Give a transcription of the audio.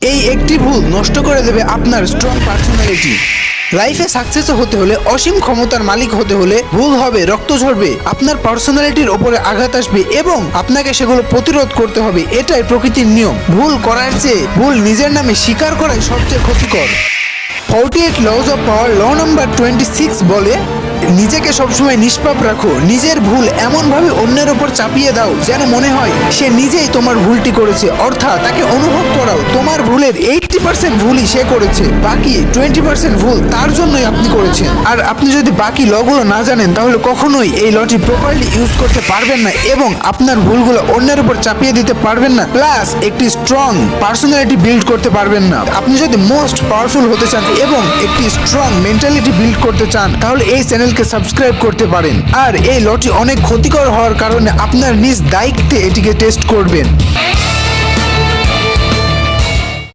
এই একটি ভুল নষ্ট করে দেবে আপনার স্ট্রং পার্সোনালিটি লাইফে সাকসেস হতে হলে অসীম ক্ষমতার মালিক হতে হলে ভুল হবে, রক্ত ঝরবে, আপনার পার্সোনালিটির ওপরে আঘাত আসবে এবং আপনাকে সেগুলো প্রতিরোধ করতে হবে, এটাই প্রকৃতির নিয়ম। ভুল করার চেয়ে ভুল নিজের নামে স্বীকার করাই সবচেয়ে ক্ষতিকর। Forty eight laws of power law number twenty six বলে, নিজেকে সবসময় নিষ্পাপ রাখো, নিজের ভুল এমনভাবে অন্যের ওপর চাপিয়ে দাও যেন মনে হয় সে নিজেই তোমার ভুলটি করেছে, অর্থাৎ তাকে অনুভব করাও, তোমার ভুলের এইটটি পার্সেন্ট ভুলই সে করেছে, বাকি টোয়েন্টি পার্সেন্ট ভুল তার জন্যই আপনি করেছেন। আর আপনি যদি বাকি লগুলো না জানেন, তাহলে কখনোই এই লটি প্রপারলি ইউজ করতে পারবেন না এবং আপনার ভুলগুলো অন্যের উপর চাপিয়ে দিতে পারবেন না প্লাস একটি স্ট্রং পার্সোনালিটি বিল্ড করতে পারবেন না। আপনি যদি মোস্ট পাওয়ারফুল হতে চান এবং একটি স্ট্রং মেন্টালিটি বিল্ড করতে চান, তাহলে এই চ্যানেলকে সাবস্ক্রাইব করতে পারেন। আর এই লটি অনেক ক্ষতিকর হওয়ার কারণে আপনার নিজ দায়িত্বে এটিকে টেস্ট করবেন।